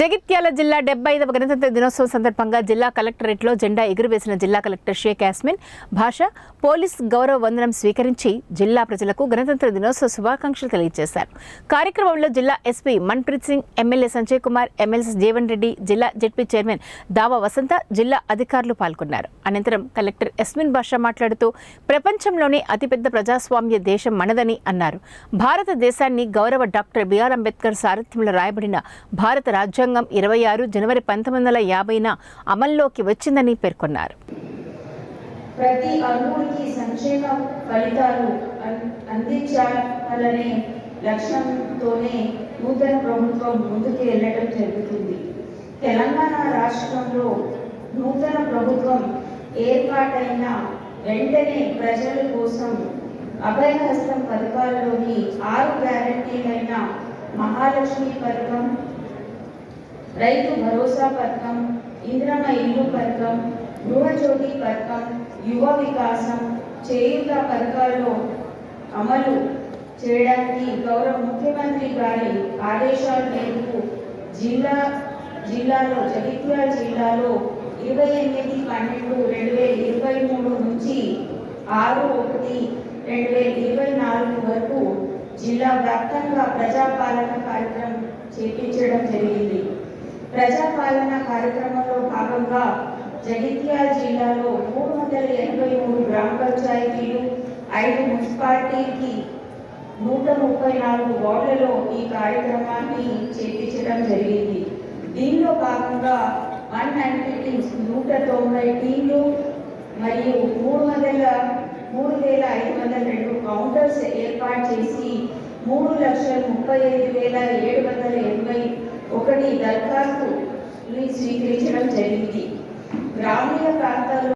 జగిత్యాల జిల్లా డెబ్బై ఐదవ గణతంత్ర దినోత్సవం సందర్భంగా జిల్లా కలెక్టరేట్లో జెండా ఎగురవేసిన జిల్లా కలెక్టర్ షేక్ యాస్మిన్ భాష పోలీస్ గౌరవ వందనం స్వీకరించి జిల్లా ప్రజలకు గణతంత్ర దినోత్సవ శుభాకాంక్షలు తెలియజేశారు. కార్యక్రమంలో జిల్లా SP Manpreet Singh MLA Sanjay Kumar MLC Jeevan Reddy జిల్లా జెడ్పీ చైర్మన్ దావా వసంత జిల్లా అధికారులు పాల్గొన్నారు. అనంతరం కలెక్టర్ ఎస్మిన్ భాష మాట్లాడుతూ ప్రపంచంలోనే అతిపెద్ద ప్రజాస్వామ్య దేశం మనదని అన్నారు. భారతదేశాన్ని గౌరవ డాక్టర్ బిఆర్ అంబేద్కర్ సారథ్యంలో రాయబడిన భారత రాజ్యాంగం రాజ్యాంగం ఇరవై ఆరు జనవరి పంతొమ్మిది వందల యాభైన అమల్లోకి వచ్చిందని పేర్కొన్నారు. ప్రతి అర్హుడికి సంక్షేమ ఫలితాలు అందించాలనే లక్ష్యంతోనే నూతన ప్రభుత్వం ముందుకు వెళ్ళడం జరుగుతుంది. తెలంగాణ రాష్ట్రంలో నూతన ప్రభుత్వం ఏర్పాటైన వెంటనే ప్రజల కోసం అభయహస్తం పథకాలలోని ఆరు గ్యారంటీలైన మహాలక్ష్మి పథకం రైతు భరోసా పథకం ఇంద్రమ ఇల్లు పథకం గృహజ్యోతి పథకం యువ వికాసం చేయుత పథకాల్లో అమలు చేయడానికి గౌరవ ముఖ్యమంత్రి గారి ఆదేశాల మేరకు జిల్లా జిల్లాలో జగిత్యాల జిల్లాలో ఇరవై ఎనిమిది పన్నెండు రెండు వేల ఇరవై మూడు నుంచి ఆరు ఒకటి రెండు వేల ఇరవై నాలుగు వరకు జిల్లా వ్యాప్తంగా ప్రజాపాలన కార్యక్రమం చేపించడం జరిగింది. ప్రజాపాలన కార్యక్రమంలో భాగంగా జగిత్యాల జిల్లాలో మూడు వందల ఎనభై మూడు గ్రామ పంచాయతీలు ఐదు మున్సిపాలిటీకి నూట ముప్పై నాలుగు వార్డులలో ఈ కార్యక్రమాన్ని చేపించడం జరిగింది. దీనిలో భాగంగా వన్ నైన్టీ టీమ్స్ నూట తొంభై టీంలు మరియు మూడు వందల మూడు వేల ఐదు వందల రెండు కౌంటర్స్ ఏర్పాటు చేసి మూడు లక్షల ముప్పై ఐదు వేల ఏడు వందల ఎనభై ఒకటి దరఖాస్తుని స్వీకరించడం జరిగింది. గ్రామీణ ప్రాంతాల్లో